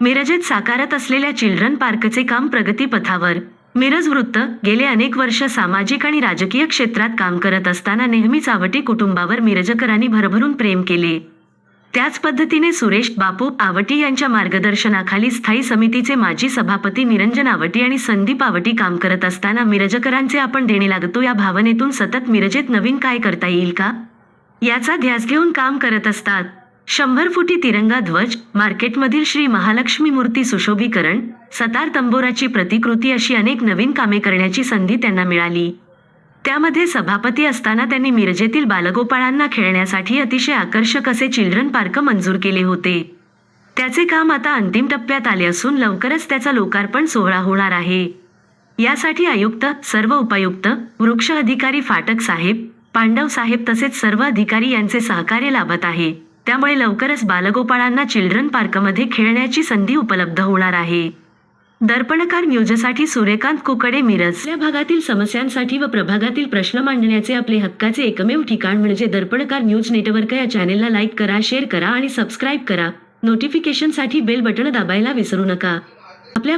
मिरजेत साकारत असलेल्या चिल्ड्रन पार्कचे काम प्रगतीपथावर. मिरज वृत्त गेले अनेक वर्ष सामाजिक आणि राजकीय क्षेत्रात काम करत असताना नेहमीच आवटी कुटुंबावर मिरजकरांनी भरभरून प्रेम केले. त्याच पद्धतीने सुरेश बापू आवटी यांच्या मार्गदर्शनाखाली स्थायी समितीचे माजी सभापती निरंजन आवटी आणि संदीप आवटी काम करत असताना मिरजकरांचे आपण देणे लागतो या भावनेतून सतत मिरजेत नवीन काय करता येईल का? याचा ध्यास घेऊन काम करत असतात. शंभर फुटी तिरंगा ध्वज मार्केटमधील श्री महालक्ष्मी मूर्ती सुशोभीकरण सतार तंबोराची प्रतिकृती अशी अनेक नवीन कामे करण्याची संधी त्यांना मिळाली. त्यामध्ये सभापती असताना त्यांनी मिरजेतील बालगोपाळांना खेळण्यासाठी अतिशय आकर्षक असे चिल्ड्रन पार्क मंजूर केले होते. त्याचे काम आता अंतिम टप्प्यात आले असून लवकरच त्याचा लोकार्पण सोहळा होणार आहे. यासाठी आयुक्त सर्व उपायुक्त वृक्ष अधिकारी फाटक साहेब पांडव साहेब तसेच सर्व अधिकारी यांचे सहकार्य लाभत आहे. त्यामुळे लवकरच बालगोपाळांना चिल्ड्रन पार्कमध्ये खेळण्याची संधी उपलब्ध होणार आहे. दर्पणकार न्यूजसाठी सूर्यकांत कुकडे मिरज. या भागातील समस्यांसाठी व प्रभागातील प्रश्न मांडण्याचे आपले हक्काचे एकमेव ठिकाण म्हणजे दर्पणकार न्यूज नेटवर्क या चॅनेलला लाईक करा शेअर करा आणि सबस्क्राईब करा. नोटिफिकेशनसाठी बेल बटण दाबायला विसरू नका. आपल्या